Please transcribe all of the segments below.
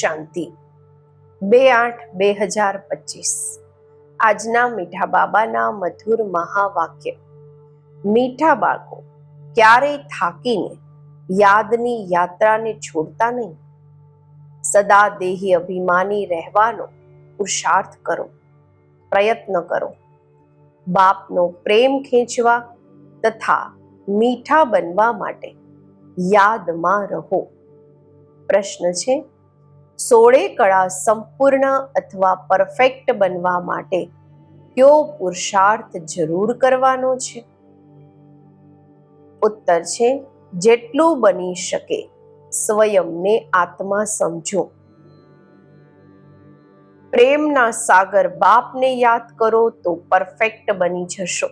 શાંતિ. બે આઠ બે હજાર પચીસ. આજના મીઠા બાબાના મધુર મહાવાક્ય. મીઠા બાળકો, ક્યારેય થાકીને યાદની યાત્રાને છોડતા નહીં. સદા દેહી અભિમાની રહેવાનો પુરુષાર્થ કરો. પ્રયત્ન કરો. બાપનો પ્રેમ ખેંચવા તથા મીઠા બનવા માટે યાદમાં રહો. પ્રશ્ન છે સોળે કળા સંપૂર્ણ અથવા પરફેક્ટ બનવા માટે કયો પુરુષાર્થ જરૂર કરવાનો છે? ઉત્તર છે, જેટલું બની શકે, સ્વયંને આત્મા સમજો. પ્રેમના સાગર બાપને યાદ કરો તો પરફેક્ટ બની જશો.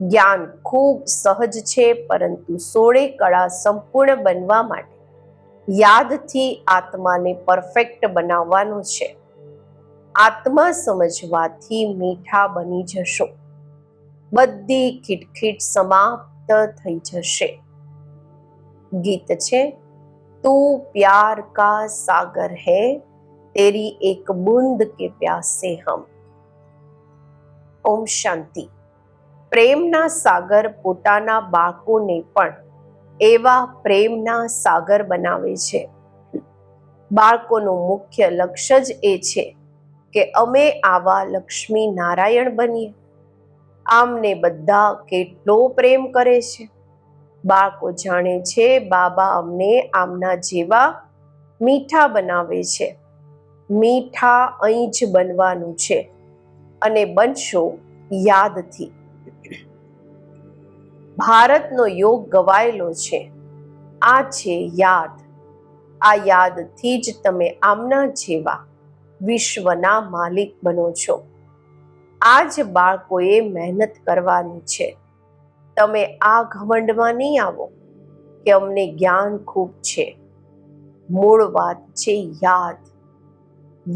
જ્ઞાન ખૂબ સહજ છે, પરંતુ સોળે કળા સંપૂર્ણ બનવા માટે યાદથી આત્માને પરફેક્ટ બનાવવાનો છે. આત્મા સમજવાથી મીઠા બની જશો. બધી ખીટખીટ સમાપ્ત થઈ જશે. ગીત છે, તું પ્યાર કા સાગર હૈ, તેરી એક બુંદ કે પ્યાસે હમ. ઓમ શાંતિ. પ્રેમના સાગર પોતાના બાળકોને પણ એવા પ્રેમના સાગર બનાવે છે. બાળકોનું મુખ્ય લક્ષ્ય જ એ છે કે અમે આવા લક્ષ્મી નારાયણ બનીએ. આમને બધા કેટલો પ્રેમ કરે છે. બાળકો જાણે છે બાબા અમને આમના જેવા મીઠા બનાવે છે. મીઠા અહીં જ બનવાનું છે. અને બનશો યાદથી. ભારતનો યોગ ગવાયેલો છે. આ છે યાદ. આ યાદથી જ તમે આમના જેવા વિશ્વના માલિક બનો છો. આ જ બાળકોએ મહેનત કરવાની છે. તમે આ ઘમંડમાં નહીં આવો કે અમને જ્ઞાન ખૂબ છે. મૂળ વાત છે યાદ.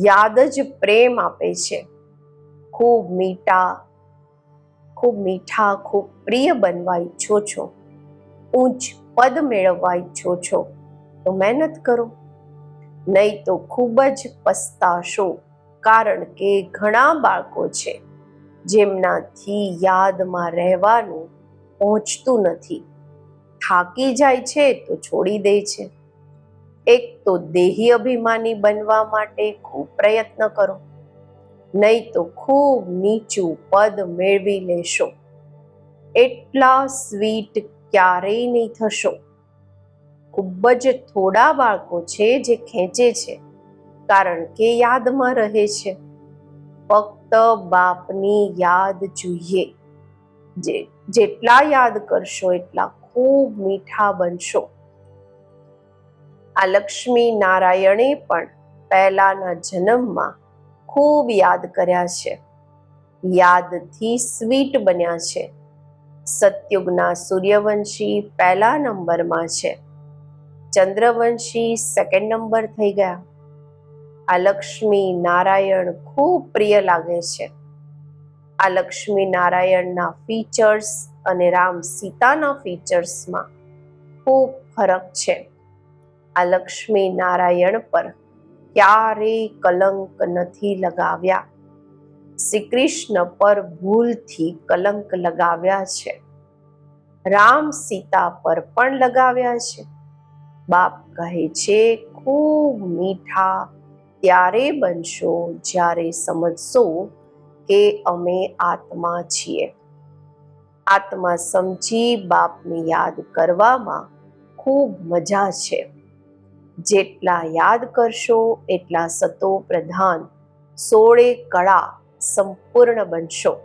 યાદ જ પ્રેમ આપે છે. ખૂબ મીઠા ખૂબ મીઠા, ખૂબ પ્રિય બનવા ઈચ્છો છો. ઊંચ પદ મેળવવા ઈચ્છો છો. તો મહેનત કરો. નહીં તો ખૂબ જ પસ્તાશો. કારણ કે ઘણા બાળકો છે, જેમનાથી યાદમાં રહેવાનું પહોંચતું નથી. થાકી જાય છે તો છોડી દે છે. એક તો દેહી અભિમાની બનવા માટે ખૂબ પ્રયત્ન કરો. નહીં તો ખૂબ નીચું પદ મેળવી લેશો. એટલા સ્વીટ ક્યારેય નહીં થશો. ખૂબ જ થોડા બાળકો છે જે ખેંચે છે, કારણ કે યાદમાં રહે છે. ફક્ત બાપની યાદ જોઈએ. જે, જેટલા યાદ કરશો એટલા ખૂબ મીઠા બનશો. આ લક્ષ્મી નારાયણે પણ પહેલાના જન્મમાં ખૂબ યાદ કર્યા છે. યાદથી સ્વીટ બન્યા છે. સત્યુગના સૂર્યવંશી પહેલા નંબરમાં છે. ચંદ્રવંશી સેકન્ડ નંબર થઈ ગયા. આ લક્ષ્મી નારાયણ ખૂબ પ્રિય લાગે છે. આ લક્ષ્મી નારાયણના ફીચર્સ અને રામ સીતાના ફીચર્સમાં ખૂબ ફરક છે. આ લક્ષ્મી નારાયણ પર ક્યારેય કલંક નથી લગાવ્યા. શ્રી કૃષ્ણ પર ભૂલથી કલંક લગાવ્યા છે. રામ સીતા પર પણ લગાવ્યા છે. બાપ કહે છે, ખૂબ મીઠા, ત્યારે બનશો, જ્યારે સમજશો કે અમે આત્મા છીએ. આત્મા સમજી બાપને યાદ કરવામાં ખૂબ મજા છે. જેટલા યાદ કરશો, એટલા સતો પ્રધાન. સોળે કળા સંપૂર્ણ બનશો.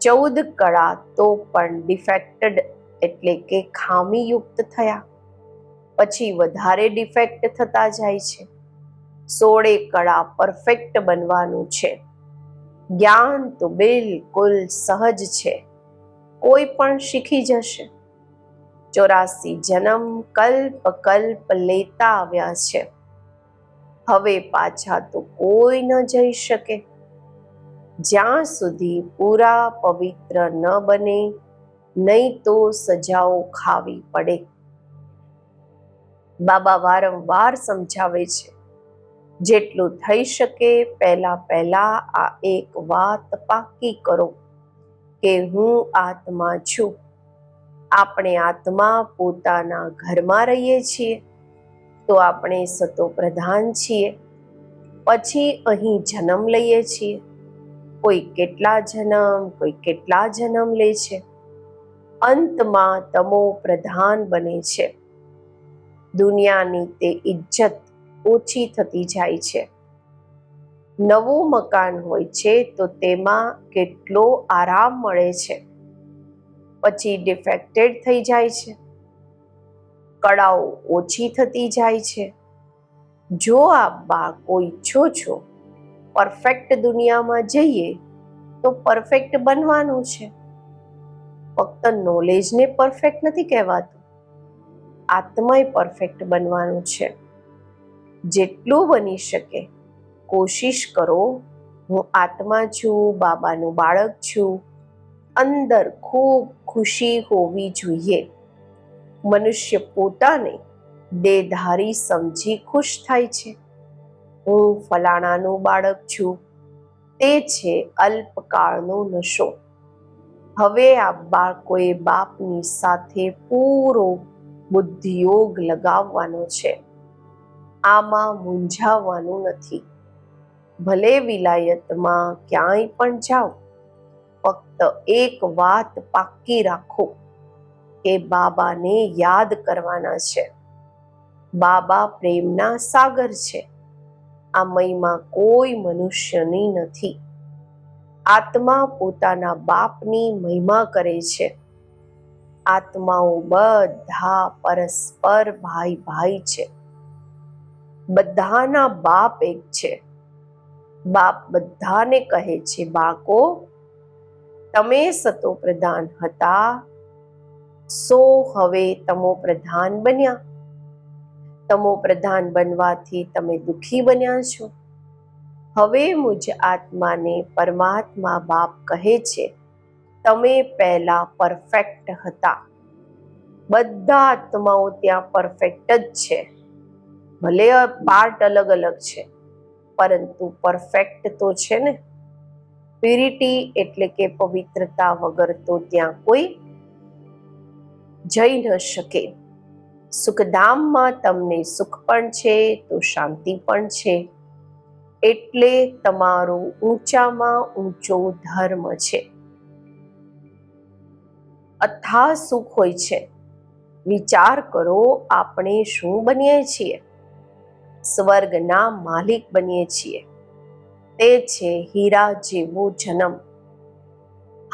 ચૌદ કળા તો પણ ડિફેક્ટેડ એટલે કે ખામીયુક્ત થયા. પછી વધારે ડિફેક્ટ થતા જાય છે. સોળે કળા પરફેક્ટ બનવાનું છે. જ્ઞાન તો બિલકુલ સહજ છે. કોઈ પણ શીખી જશે. ચોરાસી જન્મ કલ્પ કલ્પ લેતા આવ્યા છે. હવે પાછા તો કોઈ ન જઈ શકે. જ્યાં સુધી પૂરા પવિત્ર ન બને, નહીં તો સજાઓ ખાવી પડે. બાબા વારંવાર સમજાવે છે, જેટલું થઈ શકે પહેલા પહેલા આ એક વાત પાકી કરો, કે હું આત્મા છું. આપણે આત્મા પોતાના ઘરમાં રહીએ છીએ, તો આપણે સતો પ્રધાન છીએ. પછી અહીં જન્મ લઈએ છીએ. કોઈ કેટલા જન્મ, કોઈ કેટલા જન્મ લે છે. અંતમાં તમો પ્રધાન બને છે. દુનિયાની તે ઇજ્જત ઓછી થતી જાય છે. નવું મકાન હોય છે, તો તેમાં કેટલો આરામ મળે છે. પછી ડિફેક્ટેડ થઈ જાય છે. કળાઓ ઓછી થતી જાય છે. જો આપ બાળકો ઈચ્છો છો પરફેક્ટ દુનિયામાં જઈએ તો પરફેક્ટ બનવાનું છે. ફક્ત નોલેજને પરફેક્ટ નથી કહેવાતું. આત્માય પરફેક્ટ બનવાનું છે. જેટલું બની શકે, કોશિશ કરો. હું આત્મા છું, બાબાનું બાળક છું. અંદર ખૂબ ખુશી હોવી જોઈએ. મનુષ્ય પોતાને દેધારી સમજી ખુશ થાય છે. હું ફલાણાનું બાળક છું. તે છે અલ્પકાળનો નશો. હવે આ બાળકોએ બાપની સાથે પૂરો બુદ્ધિયોગ લગાવવાનો છે. આમાં મૂંઝાવવાનું નથી. ભલે વિલાયતમાં ક્યાંય પણ જાઓ. ફક્ત એક વાત પાક્કી રાખો કે બાબાને યાદ કરવાના છે. બાબા પ્રેમના સાગર છે. આ મયમાં કોઈ મનુષ્યની નથી. આત્મા પોતાના બાપની મહિમા કરે છે. આત્માઓ બધા પરસ્પર ભાઈ ભાઈ છે. બધાના બાપ એક છે. બાપ બધાને કહે છે, બાળકો તમે સતો પ્રધાન હતા, સો હવે તમો પ્રધાન બન્યા. તમો પ્રધાન બનવાથી તમે દુખી બન્યા છો. હવે મુજ આત્માને પરમાત્મા બાપ કહે છે, તમે પહેલા પરફેક્ટ હતા. બધા આત્માઓ ત્યાં પરફેક્ટ જ છે. ભલે પાર્ટ અલગ અલગ છે, પરંતુ પરફેક્ટ તો છે ને. પ્યુરિટી એટલે કે પવિત્રતા વગર તો ત્યાં કોઈ જઈ ન શકે. સુખધામમાં તમને સુખ પણ છે, તો શાંતિ પણ છે. એટલે તમારો ઊંચામાં ઊંચો ધર્મ છે. અથા સુખ હોય છે. વિચાર કરો આપણે શું બનીએ છીએ? સ્વર્ગના માલિક બનીએ છીએ. તે છે હીરા જેવો જન્મ.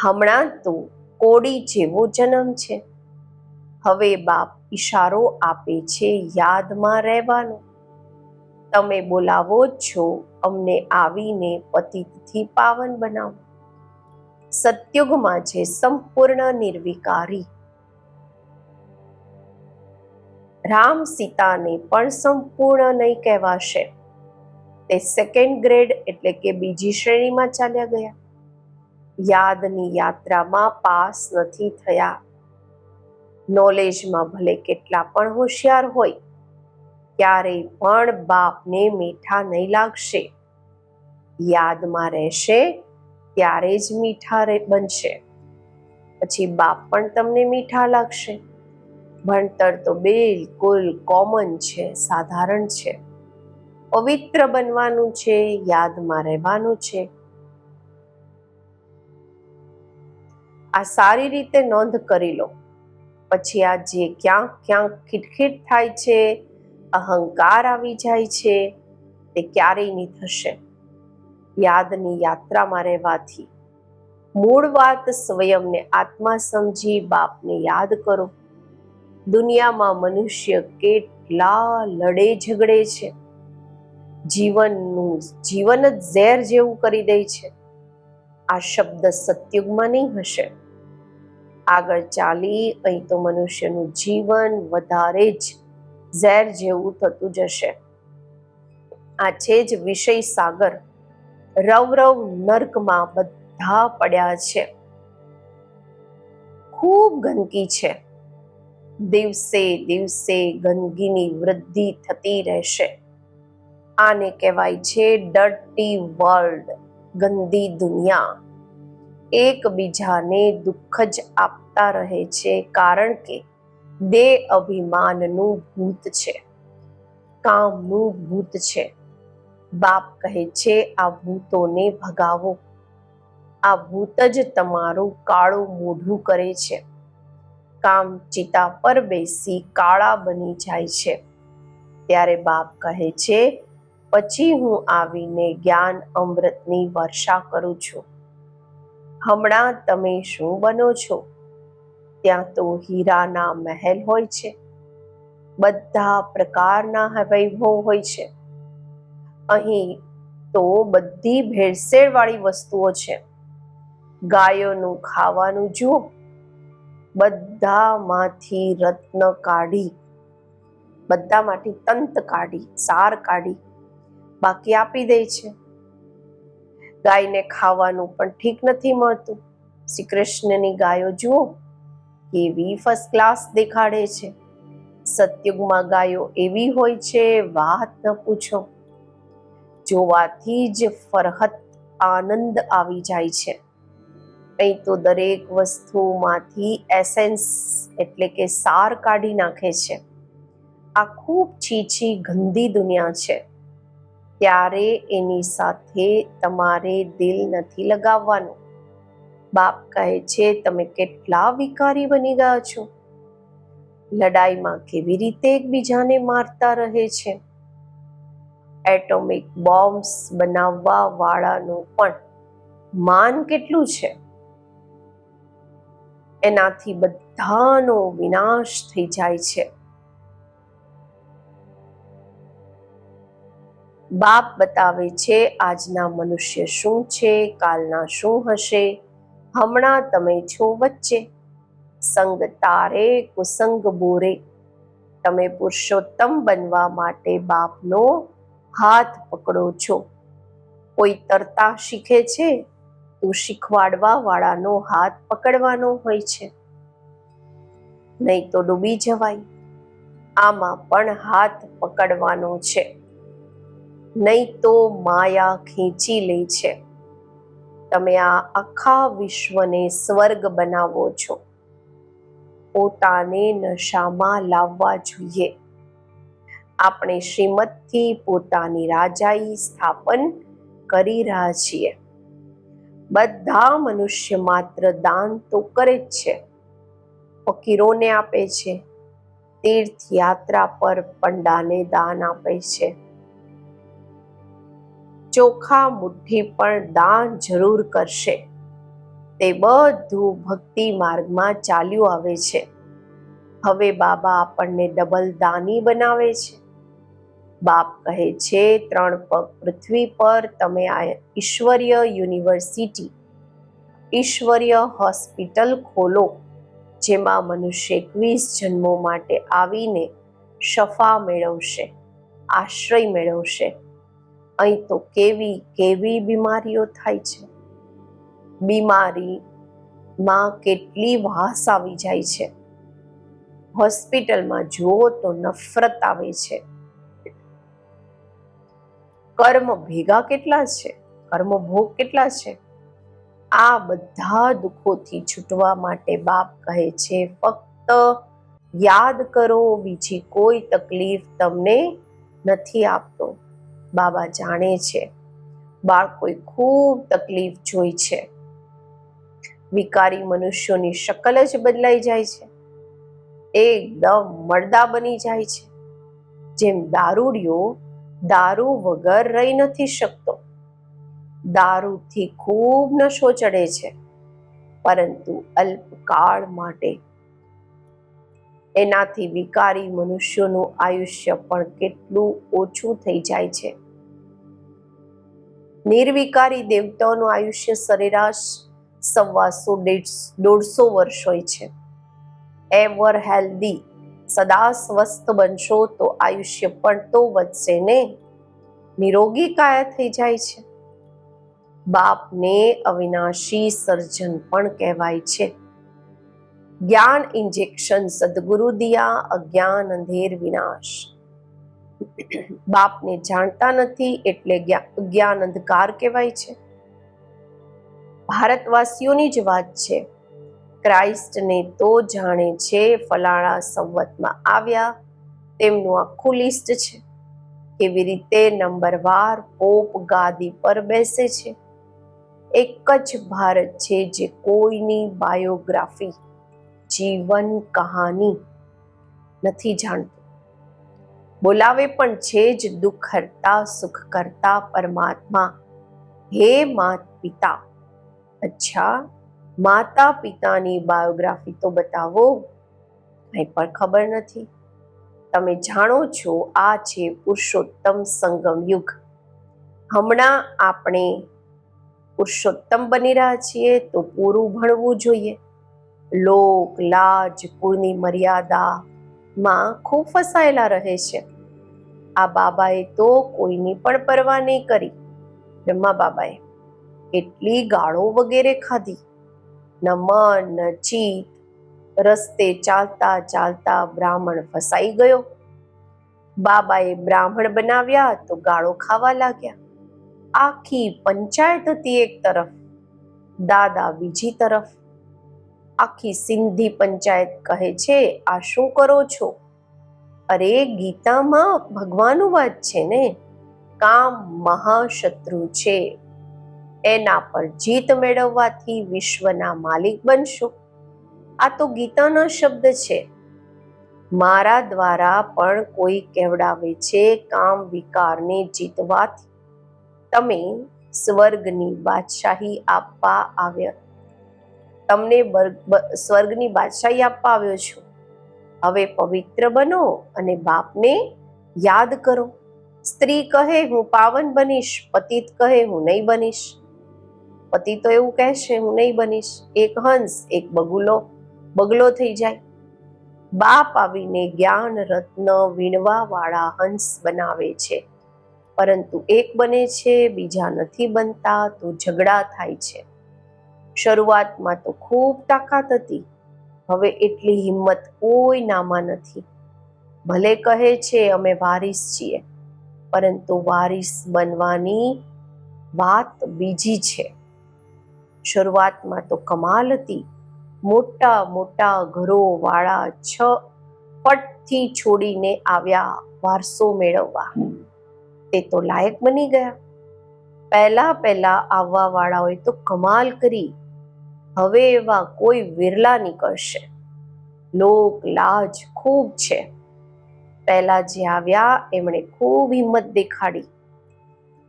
હમણાં તો કોડી જેવો જન્મ છે. હવે બાપ ઈશારો આપે છે યાદમાં રહેવાનો. તમે બોલાવો છો અમને આવીને પતિતથી પાવન બનાવો. સત્યુગમાં છે સંપૂર્ણ નિર્વિકારી. રામ સીતાને પણ સંપૂર્ણ નહીં કહેવાશે. તે સેકન્ડ ગ્રેડ એટલે કે બીજી શ્રેણીમાં ચાલ્યા ગયા. યાદની યાત્રામાં પાસ નથી થયા. નોલેજમાં ભલે કેટલા પણ હોશિયાર હોય, ક્યારેય પણ બાપને મીઠા નહીં લાગશે. યાદમાં રહેશે ત્યારે જ મીઠા બનશે. પછી બાપ પણ તમને મીઠા લાગશે. ભણતર તો બિલકુલ કોમન છે, સાધારણ છે. પવિત્ર બનવાનું છે, યાદમાં રહેવાનું છે. આ સારી રીતે નોંધ કરી લો. પછી આ જે ક્યાંક ક્યાંક ખીટખીટ થાય છે, અહંકાર આવી જાય છે, તે ક્યારેય નહીં થશે. યાદની યાત્રામાં રહેવાથી મૂળ વાત સ્વયંને આત્મા સમજી બાપને યાદ કરો. દુનિયામાં મનુષ્ય કેટલા લડે ઝઘડે છે. જીવનનું જીવન જ ઝેર જેવું કરી દે છે. આ શબ્દ સત્યુગમાં નહીં હશે. આગળ ચાલી અહીં તો મનુષ્યનું જીવન વધારે જ ઝેર જેવું થતું જશે. આ છે જ વિષય સાગર. રવ રવ નર્કમાં બધા પડ્યા છે. ખૂબ ગંદકી છે. દિવસે દિવસે ગંદકીની વૃદ્ધિ થતી રહેશે. આને કહેવાય છે ડર્ટી વર્લ્ડ ગંદી દુનિયા. એકબીજાને દુઃખ જ આપતા રહે છે કારણ કે દેહ અભિમાનનું ભૂત છે, કામનું ભૂત છે. બાપ કહે છે, આ ભૂતોને ભગાવો. આ ભૂત જ તમારું કાળું મોઢું કરે છે. કામ ચિતા પર બેસી કાળા બની જાય છે. ત્યારે બાપ કહે છે પછી હું આવીને જ્ઞાન અમૃતની વર્ષા કરું છું. હમણાં તમે શું બનો છો? ત્યાં તો હીરાના મહેલ હોય છે. બધા પ્રકારના વૈભવ હોય છે. અહીં તો બધી ભેળસેળ વાળી વસ્તુઓ છે. ગાયોનું ખાવાનું જુઓ. બધામાંથી રત્ન કાઢી, બધામાંથી તંત કાઢી, સાર કાઢી બાકી આપી દે છે. ગાયને ખાવાનું પણ ઠીક નથી મળતું. શ્રી કૃષ્ણની ગાયો જુઓ, કેવી ફર્સ્ટ ક્લાસ દેખાડે છે. સતયુગમાં ગાયો એવી હોય છે, વાત ન પૂછો. જોવાથી જ ફરહત આનંદ આવી જાય છે. અહીં તો દરેક વસ્તુમાંથી એસેન્સ એટલે કે સાર કાઢી નાખે છે. આ ખૂબ છીછી ગંદી દુનિયા છે. ત્યારે એની સાથે તમારે દિલ નથી લગાવવાનું. બાપ કહે છે, તમે કેટલા વિકારી બની ગયા છો. લડાઈમાં કેવી રીતે એકબીજાને મારતા રહે છે? એટોમિક બોમ્બ્સ બનાવવા વાળાનું પણ માન કેટલું છે? એનાથી બધાનો વિનાશ થઈ જાય છે. બાપ બતાવે છે આજના મનુષ્ય શું છે, કાલના શું હશે? હમણાં તમે છો વચ્ચે. સંગ તારે, કુસંગ બોરે. તમે પુરુષોત્તમ બનવા માટે બાપનો હાથ પકડો છો. કોઈ તરતા શીખે છે? તો શીખવાડવા વાળાનો હાથ પકડવાનો હોય છે. નહીં તો ડૂબી જવાય. આમાં પણ હાથ પકડવાનો છે. નહીં તો માયા ખેંચી લે છે. તમે આ આખા વિશ્વને સ્વર્ગ બનાવો છો. પોતાને નશામાં લાવવા જોઈએ. આપણે શ્રીમદથી પોતાની રાજાઈ સ્થાપન કરી રહ્યા છીએ. બધા મનુષ્ય માત્ર દાન તો કરે જ છે. ફકીરોને આપે છે. તીર્થયાત્રા પર પંડાને દાન આપે છે. ચોખા મુઠ્ઠી પણ દાન જરૂર કરશે. તે બધું ભક્તિ માર્ગમાં ચાલ્યું આવે છે. હવે બાબા આપણને ડબલ દાની બનાવે છે. બાપ કહે છે, ત્રણ પગ પૃથ્વી પર તમે આ ઈશ્વરીય યુનિવર્સિટી, ઈશ્વરીય હોસ્પિટલ ખોલો, જેમાં મનુષ્ય એકવીસ જન્મો માટે આવીને શફા મેળવશે, આશ્રય મેળવશે અહીં તો કેવી કેવી બીમારીઓ થાય છે? બીમારીમાં કેટલી વાસ આવી જાય છે? હોસ્પિટલમાં જુઓ તો નફરત આવે છે. કર્મ ભેગા કેટલા છે? કર્મ ભોગ કેટલા છે? આ બધા દુઃખોથી છૂટવા માટે બાપ કહે છે, ફક્ત યાદ કરો, બીજી કોઈ તકલીફ તમને નથી આપતો. બાબા જાણે છે. બાળકોએ ખૂબ તકલીફ જોઈ છે. વિકારી મનુષ્યોની શકલ જ બદલાઈ જાય છે. એકદમ મળદા બની જાય છે. જેમ દારૂડિયો દારૂ વગર રહી નથી શકતો. દારૂથી ખૂબ નશો ચડે છે. પરંતુ અલ્પકાળ માટે એનાથી વિકારી મનુષ્યોનું આયુષ્ય પણ કેટલું ઓછું થઈ જાય છે. નિર્વિકારી દેવતાઓનું આયુષ્ય સરેરાશ સવાસો દોઢસો વર્ષ હોય છે. એવર હેલ્ધી સદા સ્વસ્થ બનશો તો આયુષ્ય પણ તો વધશે ને? નિરોગી કાયા થઈ જાય છે. બાપને અવિનાશી સર્જન પણ કહેવાય છે. જ્ઞાન ઇન્જેક્શન, સદગુરુ દિયા, અજ્ઞાન અંધેર વિનાશ. બાપને જાણતા નથી એટલે જ્ઞા- જ્ઞાન અંધકાર કહેવાય છે. ભારતવાસીઓની જ વાત છે. ક્રાઇસ્ટને તો જાણે છે ફલાણા સંવતમાં આવ્યા, તેમનું આખું લિસ્ટ છે. કેવી રીતે નંબરવાર પોપ ગાદી પર બેસે છે. એક જ ભારત છે જે કોઈની બાયોગ્રાફી, જીવન કહાની નથી જાણતું. બોલાવે પણ છે જ દુઃખ હરતા, સુખ કરતા પરમાત્મા. હે માત પિતા અચ્છા માતા પિતાની બાયોગ્રાફી તો બતાવો. કંઈ પણ ખબર નથી. તમે જાણો છો, આ છે પુરુષોત્તમ સંગમ યુગ. હમણાં આપણે પુરુષોત્તમ બની રહ્યા છીએ તો પૂરું ભણવું જોઈએ. લોક, લાજ કુળની મર્યાદામાં ખૂબ ફસાયેલા રહે છે. આ બાબાએ તો કોઈની પણ પરવા નહીં કરી. બ્રહ્મા બાબાએ એટલી ગાળો વગેરે ખાધી. ન મન, ન ચિત્ત રસ્તે ચાલતા ચાલતા બ્રાહ્મણ ફસાઈ ગયો. બાબાએ બ્રાહ્મણ બનાવ્યા તો ગાળો ખાવા લાગ્યા. આખી પંચાયત હતી એક તરફ, દાદા બીજી તરફ. આખી સિંધી પંચાયત કહે છે, આ શું કરો છો? અરે, ગીતામાં ભગવાનનું વાત છે ને? કામ મહાશત્રુ છે. એના પર જીત મેળવવાથી વિશ્વના માલિક બનશો. આ તો ગીતાના શબ્દ છે. મારા દ્વારા પણ કોઈ કહેવડાવે છે કામ વિકારને જીતવાથી. તમે સ્વર્ગની બાદશાહી આપવા આવ્યા. તમને સ્વર્ગની બાદશાહી આપવા આવ્યો છું. હવે પવિત્ર બનો અને બાપને યાદ કરો. સ્ત્રી કહે, હું પાવન બનીશ. પતિત કહે, હું નહીં બનીશ. પતિ તો એવું કહેશે, હું નહીં બનીશ. એક હંસ, એક બગુલો, બગલો થઈ જાય. બાપ આવીને જ્ઞાન, રત્ન વીણવા વાળા હંસ બનાવે છે. પરંતુ એક બને છે, બીજા નથી બનતા, તો ઝઘડા થાય છે. શરૂઆતમાં તો ખૂબ તાકાત હતી. હવે એટલી હિંમત કોઈ નામાં નથી. ભલે કહે છે, અમે વારિસ છીએ, પરંતુ વારિસ બનવાની વાત બીજી છે. શરૂઆતમાં તો કમાલ હતી. મોટા મોટા ઘરો વાળા છ પટથી છોડીને આવ્યા વારસો મેળવવા. તે તો લાયક બની ગયા. પહેલા પહેલા આવવા વાળાઓએ તો કમાલ કરી. હવે એવા કોઈ વિરલા નીકળશે. લોક લાજ ખૂબ છે. પહેલા જે આવ્યા, એમણે ખૂબ હિંમત દેખાડી.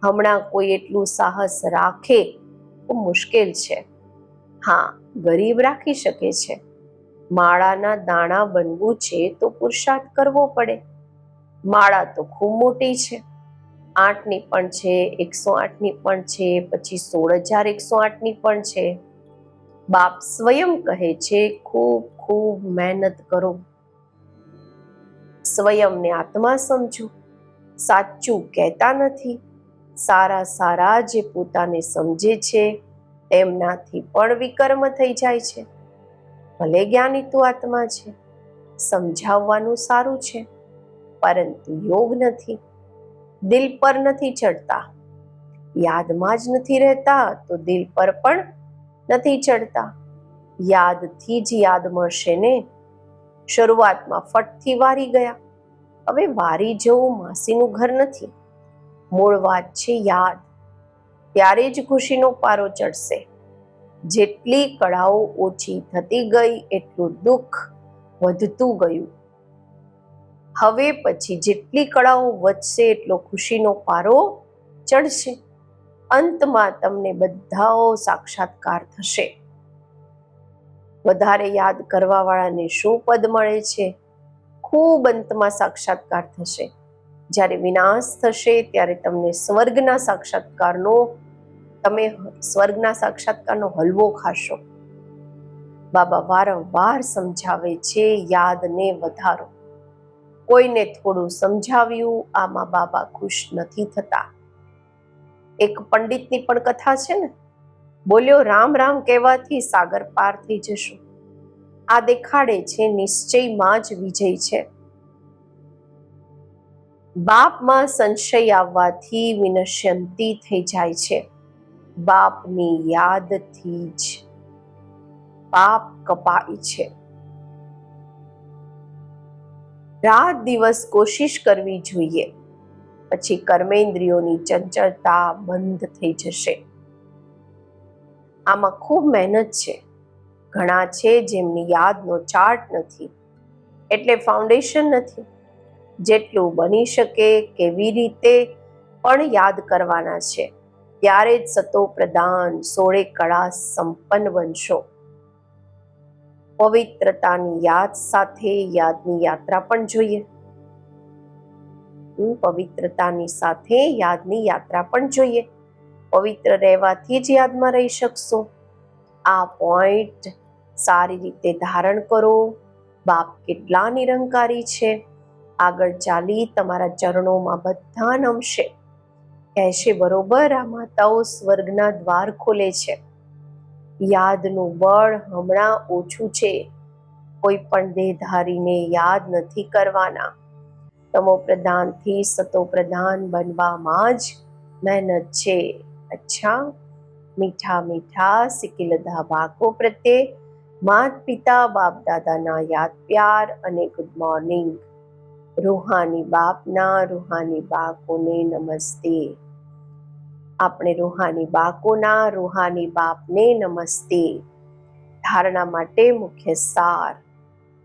હમણાં કોઈ એટલું સાહસ રાખે તો મુશ્કેલ છે. હા, ગરીબ રાખી શકે છે. માળાના દાણા બનવું છે તો પુરુષાર્થ કરવો પડે. માળા તો ખૂબ મોટી છે. આઠની પણ છે, એકસો આઠની પણ છે, પછી સોળ હજાર એકસો આઠની પણ છે. બાપ સ્વયં કહે છે, ખૂબ ખૂબ મહેનત કરો. સ્વયંને આત્મા સમજો. સાચું કહેતા નથી. સારા સારા જે પોતાને સમજે છે તેમનાથી પણ વિકર્મ થઈ જાય છે. ભલે જ્ઞાની તું આત્મા છે. સમજાવવાનું સારું છે, પરંતુ યોગ નથી. દિલ પર નથી ચડતા. યાદમાં જ નથી રહેતા, તો દિલ પર પણ નથી ચડતા. યાદથી જ યાદ મળશે ને. શરૂઆતમાં ફટથી વારી ગયા. હવે વારી જવું માસીનું ઘર નથી. મૂળ વાત છે યાદ. ત્યારે જ ખુશીનો પારો ચડશે. જેટલી કળાઓ ઓછી થતી ગઈ, એટલું દુઃખ વધતું ગયું. હવે પછી જેટલી કળાઓ વધશે, એટલો ખુશીનો પારો ચડશે. અંતમાં તમને બધાઓ સાક્ષાત્કાર થશે. વધારે યાદ કરવા વાળાને શું પદ મળે છે? ખૂબ અંતમાં સાક્ષાત્કાર થશે. જ્યારે વિનાશ થશે, ત્યારે તમને સ્વર્ગના સાક્ષાત્કારનો, તમે સ્વર્ગના સાક્ષાત્કારનો હલવો ખાશો. બાબા વારંવાર સમજાવે છે, યાદને વધારો. કોઈને થોડું સમજાવ્યું, આમાં બાબા ખુશ નથી થતા. એક પંડિતની પણ કથા છે ને? બોલ્યો, રામ રામ કહેવાથી સાગર પાર થઈ જશું. આ દેખાડે છે નિશ્ચયમાં જ વિજય છે. બાપમાં સંશય આવવાથી વિનશ્યંતિ થઈ જાય છે. બાપની યાદથી જ પાપ કપાય છે. રાત દિવસ કોશિશ કરવી જોઈએ. પછી કર્મેન્દ્રિયોની ચંચળતા બંધ થઈ જશે. આમાં ખૂબ મહેનત છે. ઘણા છે જેમની યાદનો ચાર્ટ નથી, એટલે ફાઉન્ડેશન નથી. જેટલું બની શકે કેવી રીતે પણ યાદ કરવાના છે. ત્યારે જ સતો પ્રદાન સોળે કળા સંપન્ન બનશો. પવિત્રતાની યાદ સાથે યાદની યાત્રા પણ જોઈએ. પવિત્રતાની સાથે યાદની યાત્રા પણ જોઈએ. પવિત્ર રહેવાથી જ યાદમાં રહી શકશો. આ પોઈન્ટ સારી રીતે ધારણ કરો. બાપ કેટલા નિરંકારી છે. આગળ ચાલી તમારા ચરણોમાં બધા નમશે. કહેશે, બરોબર, આ માતાઓ સ્વર્ગના દ્વાર ખોલે છે. યાદનું બળ હમણાં ઓછું છે. કોઈ પણ દેહધારીને યાદ નથી કરવાના. તમો પ્રધાનથી સતો પ્રધાન બનવામાં જ મહેનત છે. અચ્છા, મીઠા મીઠા સિકિલધા બાકો પ્રત્યે માત પિતા બાપ દાદાના યાદ પ્યાર અને ગુડ મોર્નિંગ રૂહાની બાપના રૂહાની બાકોને નમસ્તે. આપણે રૂહાની બાકોના રૂહાની બાપને નમસ્તે. ધારણા માટે મુખ્ય સાર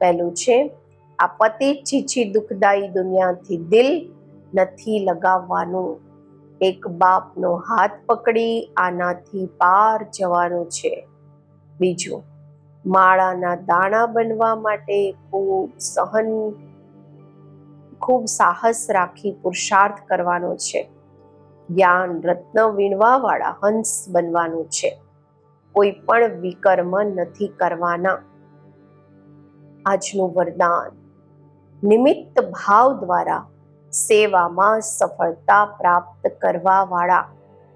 પહેલું છે આ પતિ છીછી દુઃખદાયી દુનિયાથી દિલ નથી લગાવવાનું. એક બાપનો હાથ પકડી આનાથી પાર જવાનું છે. બીજું, માળાના દાણા બનવા માટે ખૂબ સહન, ખૂબ સાહસ રાખી પુરુષાર્થ કરવાનો છે. જ્ઞાન, રત્ન વીણવા વાળા હંસ બનવાનું છે. કોઈ પણ વિકર્મ નથી કરવાના. આજનું વરદાન નિમિત્ત ભાવ દ્વારા સેવામાં સફળતા પ્રાપ્ત કરવા વાળા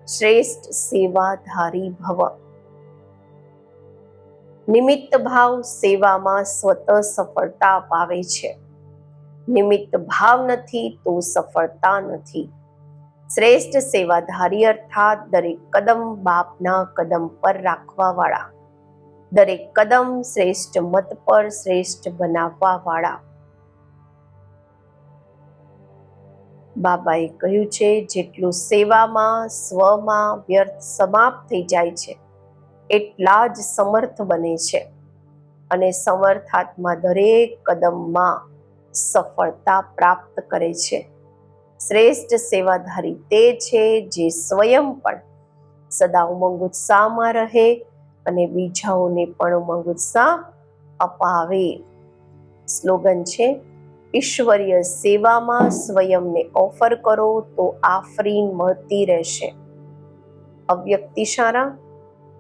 શ્રેષ્ઠ સેવાધારી ભવ. નિમિત્ત ભાવ સેવામાં સ્વતઃ સફળતા અપાવે છે. નિમિત્ત ભાવ નથી તો સફળતા નથી. શ્રેષ્ઠ સેવાધારી અર્થાત દરેક કદમ બાપના કદમ પર રાખવા વાળા દરેક કદમ શ્રેષ્ઠ મત પર શ્રેષ્ઠ બનાવવા બાબાએ કહ્યું છે, જેટલું સેવામાં, સ્વમાં વ્યર્થ સમાપ્ત થઈ જાય છે, એટલા જ સમર્થ બને છે. અને સમર્થ આત્મા દરેક કદમમાં સફળતા પ્રાપ્ત કરે છે. શ્રેષ્ઠ સેવાધારી તે છે જે સ્વયં પણ સદા ઉમંગ ઉત્સાહમાં રહે અને બીજાઓને પણ ઉમંગ ઉત્સાહ અપાવે. સ્લોગન છે ઈશ્વરીય સેવામાં સ્વયંને ઓફર કરો તો આફરીન મળતી રહેશે. અવ્યક્તિ સારા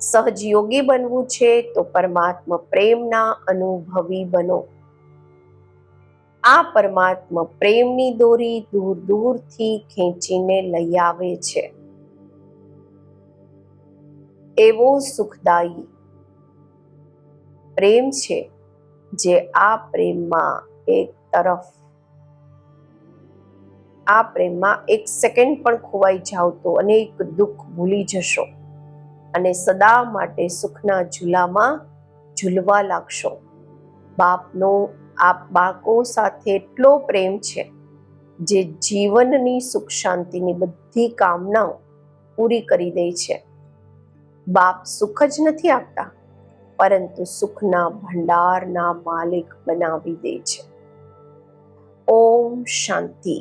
સહજ યોગી બનવું છે તો પરમાત્મા પ્રેમના અનુભવી બનો. આ પરમાત્મા પ્રેમની દોરી દૂર દૂરથી ખેંચીને લઈ આવે છે. એવો સુખદાયી પ્રેમ છે જે આ પ્રેમમાં એક તરફ. આ પ્રેમમાં એક સેકન્ડ પણ ખોવાઈ જાવ તો અનેક દુઃખ ભૂલી જશો અને સદા માટે સુખના ઝૂલામાં ઝૂલવા લાગશો. બાપનો, આપ બાળકો સાથે એટલો પ્રેમ છે જે જીવનની સુખ શાંતિની બધી કામનાઓ પૂરી કરી દે છે. બાપ સુખ જ નથી આપતા, પરંતુ સુખના ભંડારના માલિક બનાવી દે છે. ઓમ શાંતિ